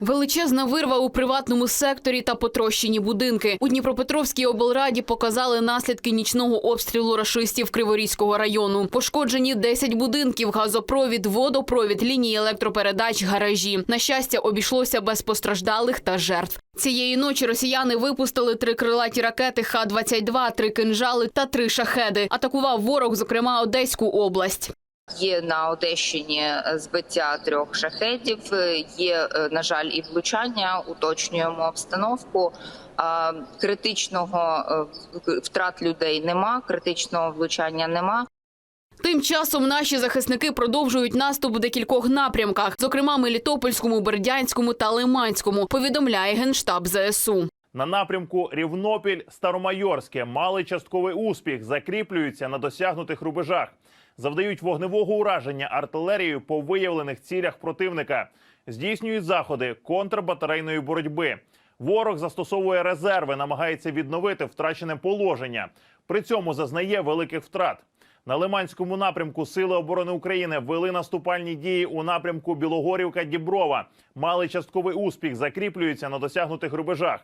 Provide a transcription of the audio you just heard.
Величезна вирва у приватному секторі та потрощені будинки. У Дніпропетровській облраді показали наслідки нічного обстрілу рашистів Криворізького району. Пошкоджені 10 будинків, газопровід, водопровід, лінії електропередач, гаражі. На щастя, обійшлося без постраждалих та жертв. Цієї ночі росіяни випустили три крилаті ракети Х-22, три кинжали та три шахеди. Атакував ворог, зокрема Одеську область. Є на Одещині е, збиття трьох шахедів. е, Є, е, на жаль, і влучання. Уточнюємо обстановку. Критичного втрат людей нема, критичного влучання нема. Тим часом наші захисники продовжують наступ в декількох напрямках, зокрема Мелітопольському, Бердянському та Лиманському. Повідомляє генштаб ЗСУ. На напрямку Рівнопіль Старомайорське мали частковий успіх, закріплюються на досягнутих рубежах, завдають вогневого ураження артилерією по виявлених цілях противника, здійснюють заходи контрбатарейної боротьби. Ворог застосовує резерви, намагається відновити втрачене положення. При цьому зазнає великих втрат. На Лиманському напрямку Сили оборони України вели наступальні дії у напрямку Білогорівка Діброва. Мали частковий успіх, закріплюються на досягнутих рубежах.